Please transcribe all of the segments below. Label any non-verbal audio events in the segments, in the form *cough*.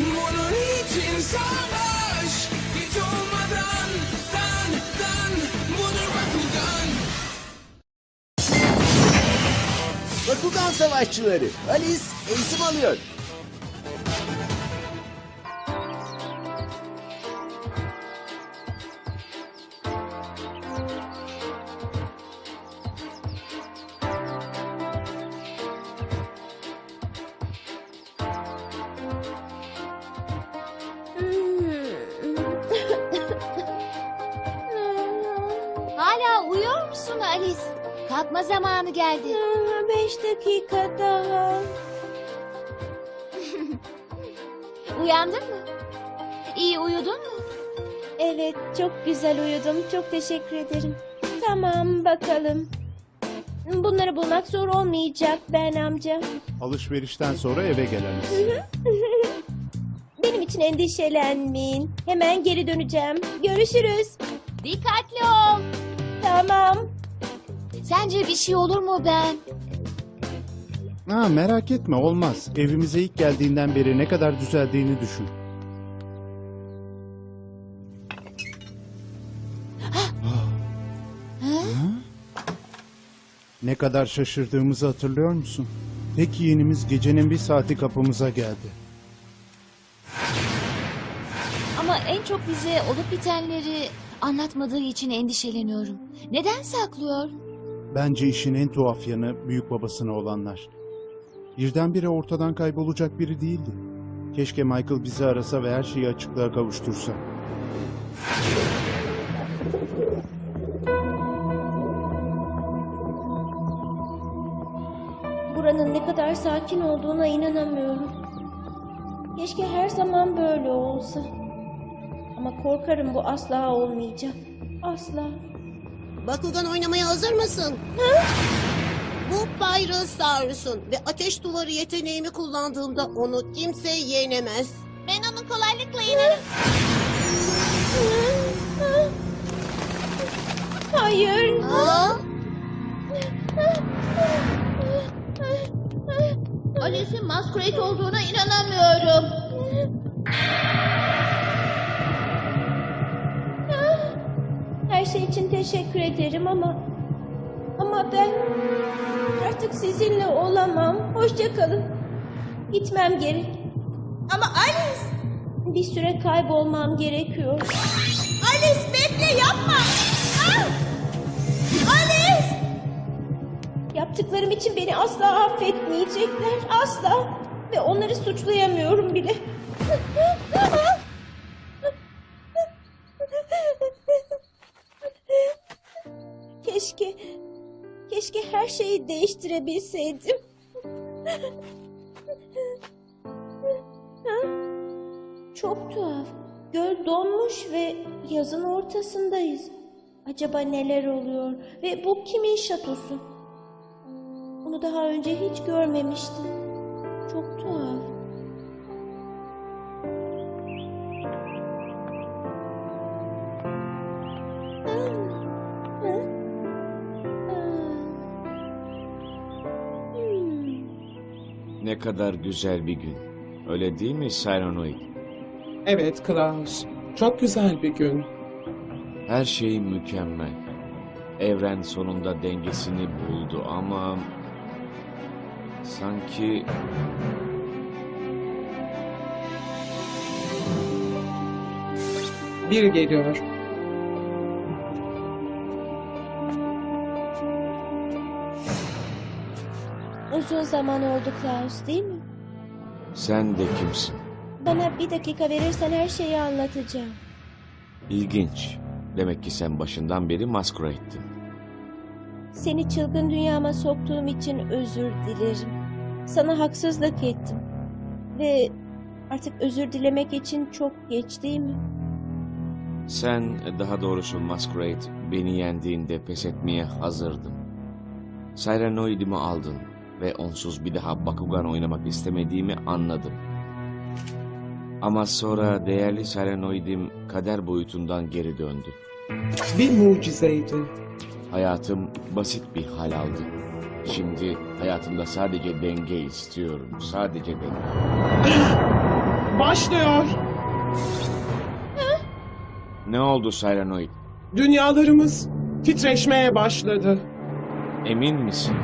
Bunun için savaş Hiç olmadan Dan dan Budur Bakugan Bakugan Savaşçıları, Alice eğitim alıyor. Kalkma zamanı geldi. Aa, Beş dakika daha. *laughs* Uyandın mı? İyi uyudun mu? Evet, çok güzel uyudum. Çok teşekkür ederim. Tamam, bakalım. Bunları bulmak zor olmayacak Ben amca. Alışverişten sonra eve geleniz. *laughs* Benim için endişelenmeyin. Hemen geri döneceğim. Görüşürüz. Dikkatli ol. Tamam. Sence bir şey olur mu ben? Ha, merak etme olmaz. Evimize ilk geldiğinden beri ne kadar düzeldiğini düşün. *gasps* Ne kadar şaşırdığımızı hatırlıyor musun? Tek yeğenimiz gecenin bir saati kapımıza geldi. Ama en çok bize olup bitenleri anlatmadığı için endişeleniyorum. Neden saklıyor? Bence işin en tuhaf yanı büyük babasına olanlar. Birdenbire ortadan kaybolacak biri değildi. Keşke Michael bizi arasa ve her şeyi açıklığa kavuştursa. Buranın ne kadar sakin olduğuna inanamıyorum. Keşke her zaman böyle olsa. Ama korkarım bu asla olmayacak. Asla. Bakugan oynamaya hazır mısın? Bu bayrağı Saurus'un ve ateş duvarı yeteneğimi kullandığımda onu kimse yenemez. Ben onu kolaylıkla yenerim. Hayır. Alice'in Masquerade olduğuna inanamıyorum. Her şey için teşekkür ederim ama... Ama ben artık sizinle olamam. Hoşça kalın. Gitmem gerek. Ama Alice! Bir süre kaybolmam gerekiyor. Alice bekle yapma! Alice! Yaptıklarım için beni asla affetmeyecekler. Asla. Ve onları suçlayamıyorum bile. *laughs* her şeyi değiştirebilseydim. Çok tuhaf. Göl donmuş ve yazın ortasındayız. Acaba neler oluyor? Ve bu kimin şatosu? Bunu daha önce hiç görmemiştim. Çok tuhaf. kadar güzel bir gün. Öyle değil mi Cyranoid? Evet Klaus. Çok güzel bir gün. Her şey mükemmel. Evren sonunda dengesini buldu ama... Sanki... Bir geliyor. Uzun zaman oldu Klaus değil mi? Sen de kimsin? Bana bir dakika verirsen her şeyi anlatacağım. İlginç. Demek ki sen başından beri Masquerade'din. Seni çılgın dünyama soktuğum için özür dilerim. Sana haksızlık ettim. Ve artık özür dilemek için çok geç değil mi? Sen, daha doğrusu Masquerade, beni yendiğinde pes etmeye hazırdın. Cyranoid'imi aldın ve onsuz bir daha Bakugan oynamak istemediğimi anladım. Ama sonra değerli Cyranoid'im kader boyutundan geri döndü. Bir mucizeydi. Hayatım basit bir hal aldı. Şimdi hayatımda sadece denge istiyorum. Sadece denge. *gasps* Başlıyor. Ne oldu Cyranoid? Dünyalarımız titreşmeye başladı. Emin misin?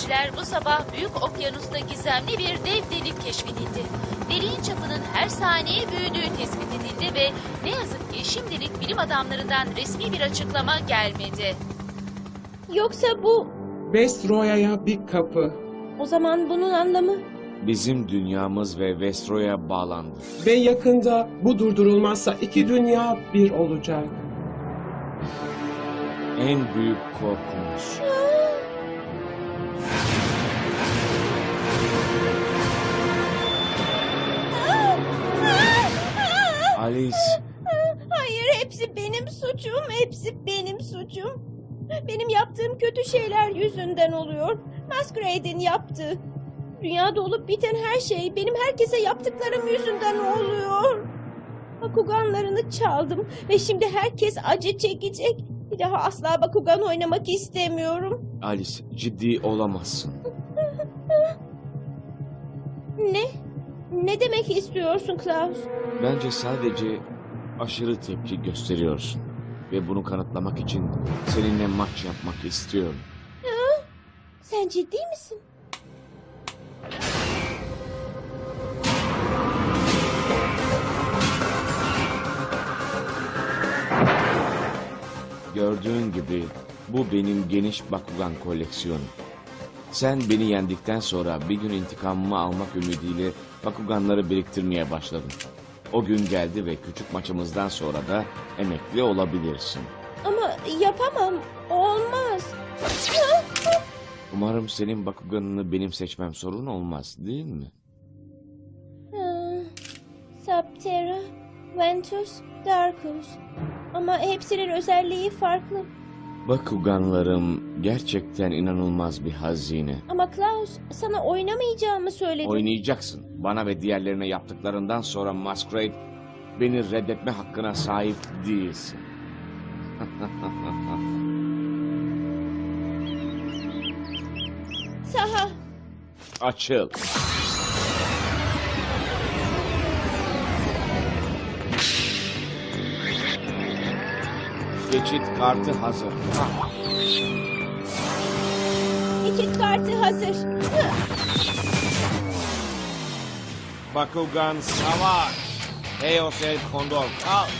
Seyirciler bu sabah Büyük Okyanus'ta gizemli bir dev delik keşfedildi. Deliğin çapının her saniye büyüdüğü tespit edildi ve ne yazık ki şimdilik bilim adamlarından resmi bir açıklama gelmedi. Yoksa bu... Vestroya'ya bir kapı. O zaman bunun anlamı... Bizim dünyamız ve Vestro'ya bağlandı. Ve yakında bu durdurulmazsa iki dünya bir olacak. En büyük korkumuz. Alice, Hayır hepsi benim suçum. Hepsi benim suçum. Benim yaptığım kötü şeyler yüzünden oluyor. Masquerade'in yaptığı. Dünyada olup biten her şey benim herkese yaptıklarım yüzünden oluyor. Bakuganlarını çaldım ve şimdi herkes acı çekecek. Bir daha asla Bakugan oynamak istemiyorum. Alice ciddi olamazsın. Ne? Ne demek istiyorsun Klaus? Bence sadece aşırı tepki gösteriyorsun. Ve bunu kanıtlamak için seninle maç yapmak istiyorum. Sen ciddi misin? Gördüğün gibi bu benim geniş Bakugan koleksiyonum. Sen beni yendikten sonra bir gün intikamımı almak ümidiyle Bakuganları biriktirmeye başladım. O gün geldi ve küçük maçımızdan sonra da emekli olabilirsin. Ama yapamam. Olmaz. Umarım senin Bakuganını benim seçmem sorun olmaz değil mi? Ha, Subterra, Ventus, Darkus. Ama hepsinin özelliği farklı. Bakuganlarım gerçekten inanılmaz bir hazine. Ama Klaus sana oynamayacağımı söyledi. Oynayacaksın. Bana ve diğerlerine yaptıklarından sonra Masquerade beni reddetme hakkına sahip değilsin. Saha. Açıl. Geçit kartı hazır. Ha, Geçit kartı hazır. Hı. Bakugan savaş. Eos El Condor kalk.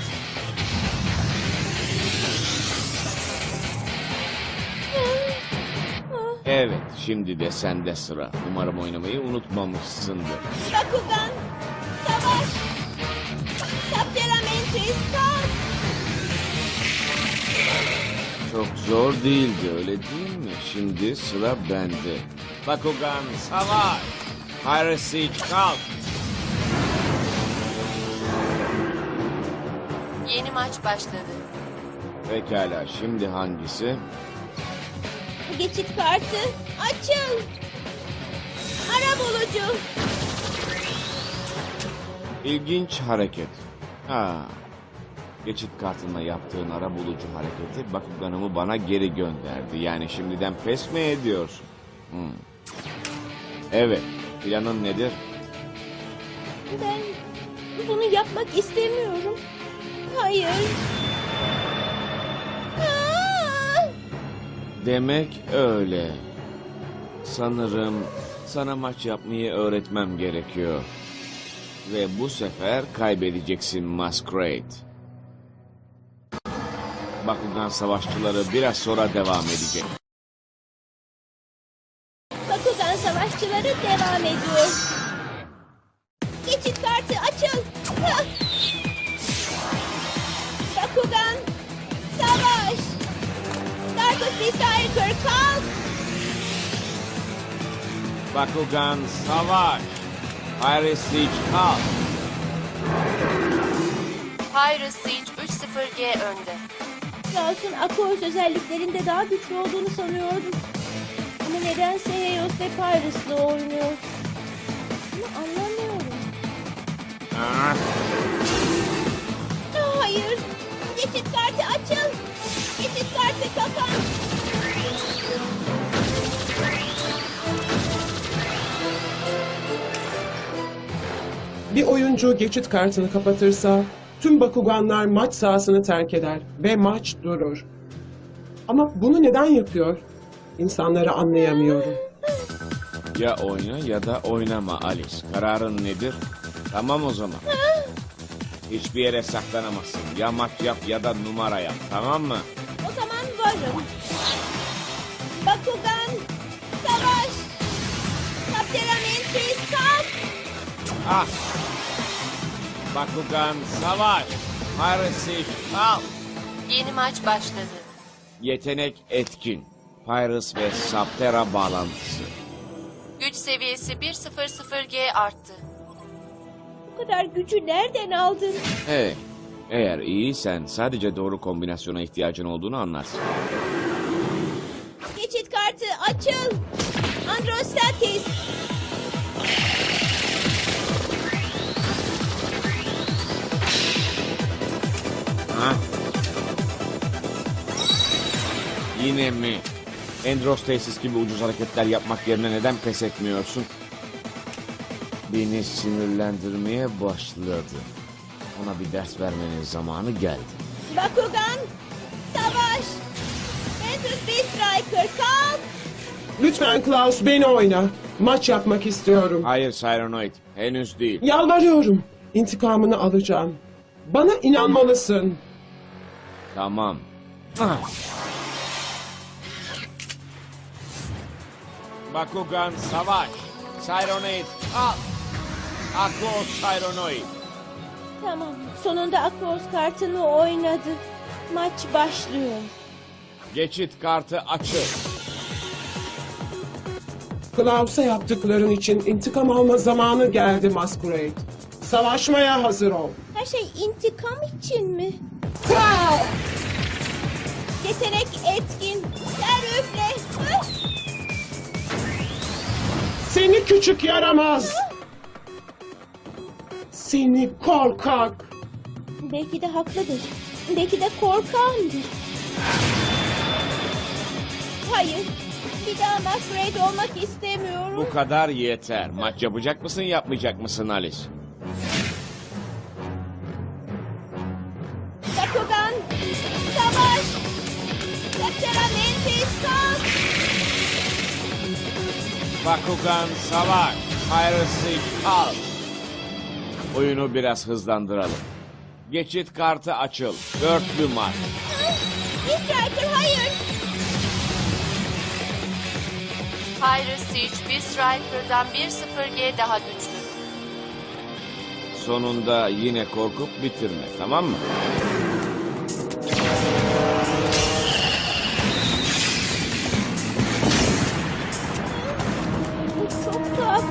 Evet, şimdi de sende sıra. Umarım oynamayı unutmamışsındır. Bakugan. Savaş. Subterra Mantris kalk. Çok zor değildi öyle değil mi? Şimdi sıra bende. Bakugan savaş. Piracy kalk. Yeni maç başladı. Pekala şimdi hangisi? Geçit kartı açıl. Ara bulucu. İlginç hareket. Ha. Geçit kartınla yaptığın ara bulucu hareketi Bakugan'ımı bana geri gönderdi. Yani şimdiden pes mi ediyorsun? Hmm. Evet. Planın nedir? Ben bunu yapmak istemiyorum. Hayır. Aa! Demek öyle. Sanırım Sana maç yapmayı öğretmem gerekiyor. Ve bu sefer kaybedeceksin Masquerade. Bakugan savaşçıları biraz sonra devam edecek. Bakugan savaşçıları devam ediyor. Geçit kartı açıl. Hah! Bakugan savaş. Darkus Recycler kalk. Bakugan savaş. Iris Siege kalk. Pyrus Siege 3-0G önde. Klaus'un Akos özelliklerinde daha güçlü olduğunu sanıyordum. Ama nedense Helios ve Pyrus'la oynuyor. Bunu anlamıyorum. Ah, Hayır. Geçit kartı açıl. Geçit kartı kapan. Bir oyuncu geçit kartını kapatırsa tüm Bakuganlar maç sahasını terk eder ve maç durur. Ama bunu neden yapıyor? İnsanları anlayamıyorum. Ya oyna ya da oynama Alice. Kararın nedir? Tamam o zaman. Hiçbir yere saklanamazsın. Ya maç yap ya da numara yap. Tamam mı? O zaman varım. Bakugan savaş. Kapteramentis kalk. Ah! Bakugan savaş. Iris Siege al. Yeni maç başladı. Yetenek etkin. Pyrus ve Saptera bağlantısı. Güç seviyesi 1-0-0G arttı. Bu kadar gücü nereden aldın? Evet. Eğer iyiysen sadece doğru kombinasyona ihtiyacın olduğunu anlarsın. Geçit kartı açıl. Androstatis. Yine mi? Endros tesis gibi ucuz hareketler yapmak yerine neden pes etmiyorsun? Beni sinirlendirmeye başladı. Ona bir ders vermenin zamanı geldi. Bakugan savaş. Ventus Beastriker kalk. Lütfen Klaus beni oyna. Maç yapmak istiyorum. Hayır Cyranoid, henüz değil. Yalvarıyorum. İntikamını alacağım. Bana inanmalısın. Tamam. Ah. Bakugan savaş. Cyranoid al. Akos Cyranoid. Tamam. Sonunda Akros kartını oynadı. Maç başlıyor. Geçit kartı açık. Klaus'a yaptıkların için intikam alma zamanı geldi Masquerade. Savaşmaya hazır ol. Her şey intikam için mi? Yetenek etkin. Ter üfle. Hıh! Seni küçük yaramaz. Seni korkak. Belki de haklıdır. Belki de korkandır. Hayır. Bir daha Masquerade olmak istemiyorum. Bu kadar yeter. Maç yapacak mısın yapmayacak mısın Alice? Bakugan savaş. Piracy al. Oyunu biraz hızlandıralım. Geçit kartı açıl. Dörtlü maç. Striker hayır. Pyrus Siege 1 Striker'dan 1-0G daha güçlü. Sonunda yine korkup bitirme tamam mı?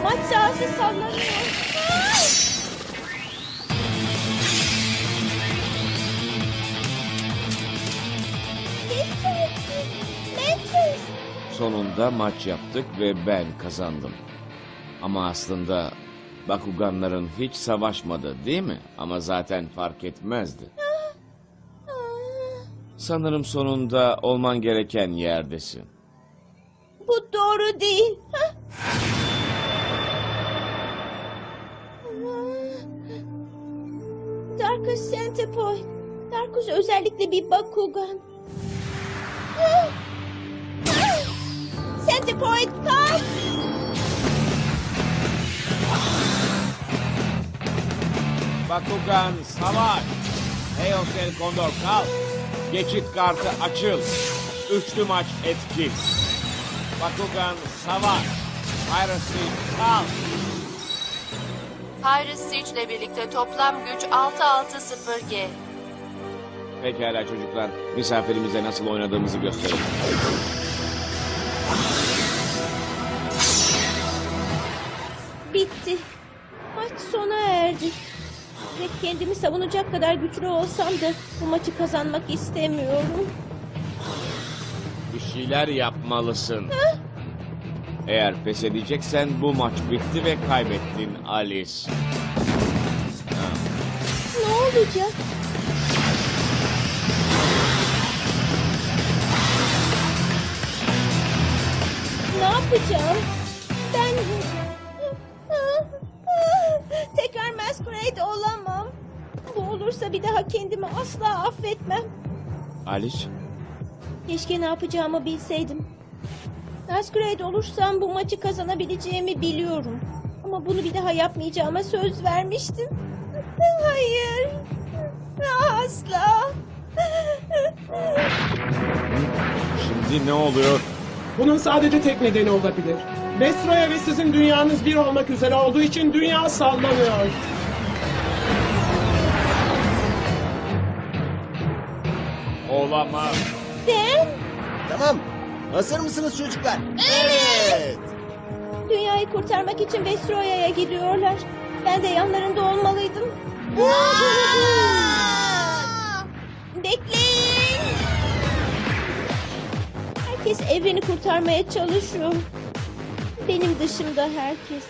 Maç sahası sallanıyor. Sonunda maç yaptık ve ben kazandım. Ama aslında Bakuganların hiç savaşmadı değil mi? Ama zaten fark etmezdi. Sanırım sonunda olman gereken yerdesin. Bu doğru değil. Darkus Centipoint. Darkus özellikle bir Bakugan. *gasps* Centipoint kalk! Bakugan savaş. Hey Osel Kondor kalk. Geçit kartı açıl. Üçlü maç etkin. Bakugan savaş. Piracy kalk. Pyrus Siege ile birlikte toplam güç 660G. Pekala çocuklar. Misafirimize nasıl oynadığımızı gösterelim. Bitti. Maç sona erdi. Ve kendimi savunacak kadar güçlü olsam da bu maçı kazanmak istemiyorum. Bir şeyler yapmalısın. Eğer pes edeceksen bu maç bitti ve kaybettin Alice. Ne olacak? Ne yapacağım? Ben... *laughs* Tekrar Masquerade olamam. Bu olursa bir daha kendimi asla affetmem. Alice, Keşke ne yapacağımı bilseydim. Masquerade olursam bu maçı kazanabileceğimi biliyorum. Ama bunu bir daha yapmayacağıma söz vermiştim. Hayır. Asla. şimdi ne oluyor? Bunun sadece tek nedeni olabilir. Vestroya ve sizin dünyanız bir olmak üzere olduğu için dünya sallanıyor. Olamaz. Dan, Tamam. Hazır mısınız çocuklar? Evet. dünyayı kurtarmak için Vestroya'ya gidiyorlar. Ben de yanlarında olmalıydım. Bekleyin. Herkes evreni kurtarmaya çalışıyor. Benim dışımda herkes.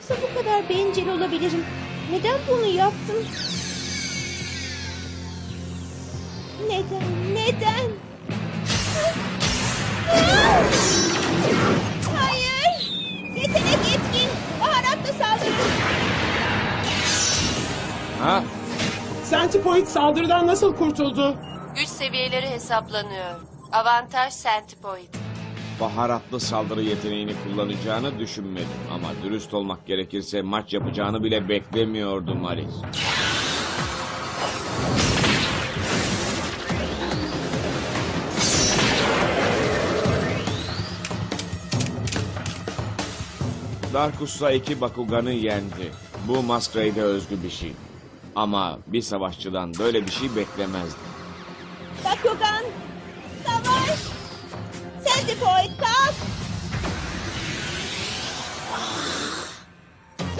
Nasıl bu kadar bencil olabilirim? Neden bunu yaptım? Neden? Neden? Hayır! Yetenek etkin! Baharatla saldırın! Ha? Centipoid saldırıdan nasıl kurtuldu? Güç seviyeleri hesaplanıyor. Avantaj Centipoid. Baharatlı saldırı yeteneğini kullanacağını düşünmedim. Ama dürüst olmak gerekirse maç yapacağını bile beklemiyordum Alice. Darkus'la iki Bakugan'ı yendi. Bu Masquerade'e özgü bir şey. Ama bir savaşçıdan böyle bir şey beklemezdim. Bakugan! Savaş! Centipoid kalk!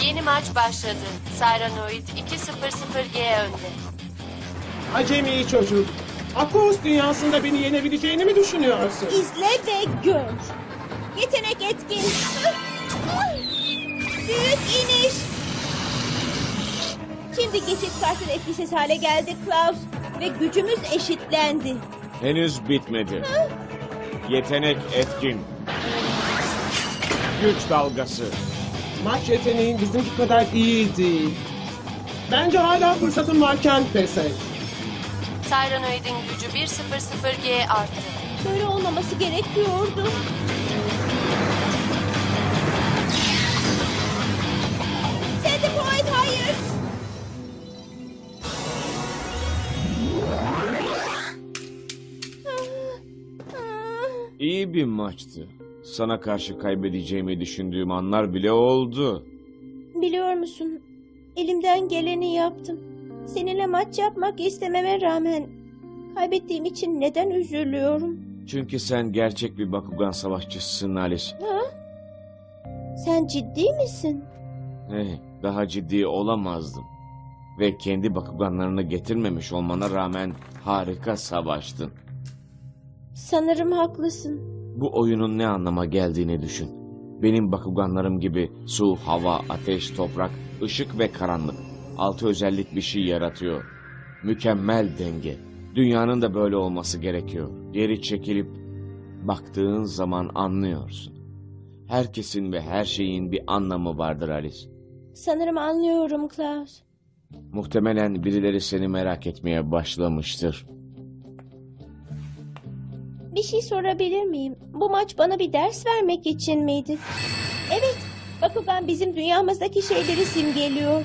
Yeni maç başladı. Cyranoid 200G önde. Acemi çocuk. Akos dünyasında beni yenebileceğini mi düşünüyorsun? İzle ve gör. Yetenek etkin. Büyük iniş. Şimdi geçit kartın etkisiz hale geldi Klaus. Ve gücümüz eşitlendi. Henüz bitmedi. Yetenek etkin. Güç dalgası. Maç yeteneğin bizimki kadar iyi değil. Bence hala fırsatın varken pes et. Cyranoid'in gücü 100G arttı. Böyle olmaması gerekiyordu. İyi bir maçtı. Sana karşı kaybedeceğimi düşündüğüm anlar bile oldu. Biliyor musun? Elimden geleni yaptım. Seninle maç yapmak istememe rağmen kaybettiğim için neden üzülüyorum? Çünkü sen gerçek bir Bakugan savaşçısısın Alice. Ha? Sen ciddi misin? Eh, daha ciddi olamazdım. Ve kendi Bakuganlarını getirmemiş olmana rağmen harika savaştın. Sanırım haklısın. Bu oyunun ne anlama geldiğini düşün. Benim Bakuganlarım gibi su, hava, ateş, toprak, ışık ve karanlık. Altı özellik bir şey yaratıyor. Mükemmel denge. Dünyanın da böyle olması gerekiyor. Geri çekilip baktığın zaman anlıyorsun. Herkesin ve her şeyin bir anlamı vardır Alice. Sanırım anlıyorum Klaus. Muhtemelen birileri seni merak etmeye başlamıştır. Bir şey sorabilir miyim? Bu maç bana bir ders vermek için miydi? Evet, Bakugan bizim dünyamızdaki şeyleri simgeliyor.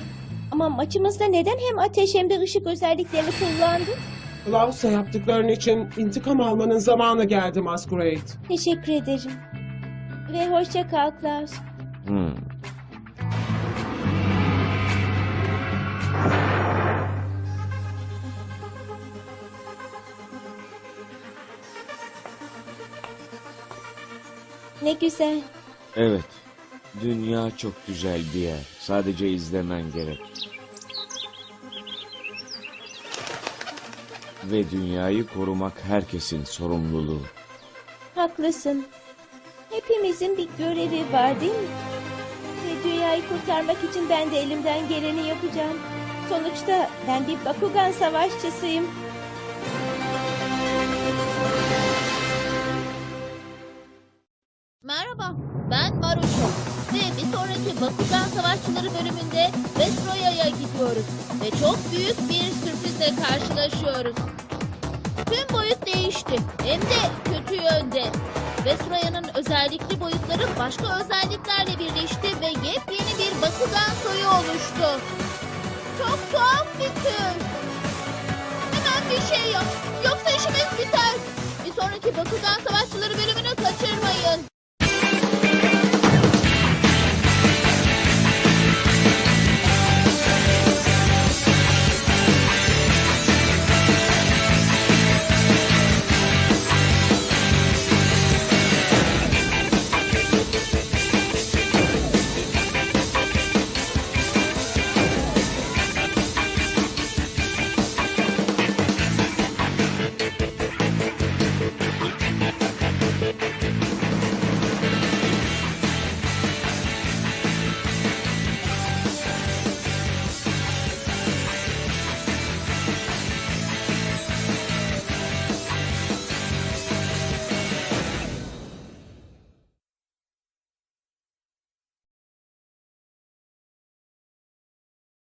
Ama maçımızda neden hem ateş hem de ışık özelliklerini kullandın? Klaus'a yaptıkların için intikam almanın zamanı geldi Masquerade. Teşekkür ederim. Ve hoşça kal Klaus. Hmm. Ne güzel. Evet. Dünya çok güzel bir yer. Sadece izlemen gerek. Ve dünyayı korumak herkesin sorumluluğu. Haklısın. Hepimizin bir görevi var değil mi? Ve dünyayı kurtarmak için ben de elimden geleni yapacağım. Sonuçta ben bir Bakugan savaşçısıyım. Merhaba, ben Maruço ve bir sonraki Bakugan Savaşçıları bölümünde Vestroya'ya gidiyoruz ve çok büyük bir sürprizle karşılaşıyoruz. Tüm boyut değişti, hem de kötü yönde. Vestroya'nın özellikli boyutları başka özelliklerle birleşti ve yepyeni bir Bakugan soyu oluştu. Çok tuhaf bir tür. Hemen bir şey yap, yoksa işimiz biter. Bir sonraki Bakugan Savaşçıları